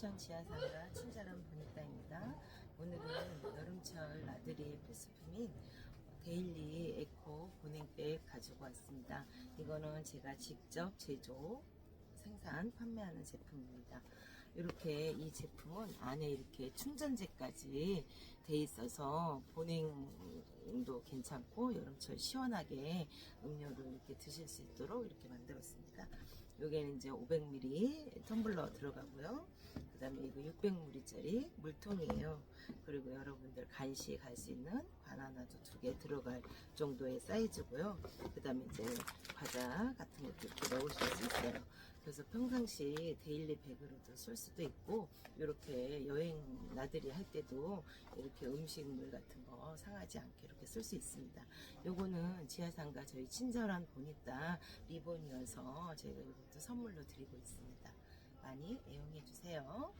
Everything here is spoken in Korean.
춘천 지하상가 친절한 보니따입니다. 오늘은 여름철 나들이의 필수품인 데일리 에코 보냉백 가지고 왔습니다. 이거는 제가 직접 제조, 생산, 판매하는 제품입니다. 이렇게 이 제품은 안에 이렇게 충전재까지 돼 있어서 보냉도 괜찮고 여름철 시원하게 음료를 이렇게 드실 수 있도록 이렇게 만들었습니다. 여기에는 이제 500ml 텀블러 들어가고요. 그 다음에 이거 600ml짜리 물통이에요. 그리고 여러분들 간식 할수 있는 바나나도 두 개 들어갈 정도의 사이즈고요. 그 다음에 이제 과자 같은 것도 이렇게 넣으실 수 있어요. 그래서 평상시 데일리 백으로도 쓸 수도 있고 이렇게 여행 나들이 할 때도 이렇게 음식물 같은 거 상하지 않게 이렇게 쓸 수 있습니다. 요거는 지하상가 저희 친절한 보니따 리본이어서 저희가 이것도 선물로 드리고 있습니다. 많이 애용해 주세요.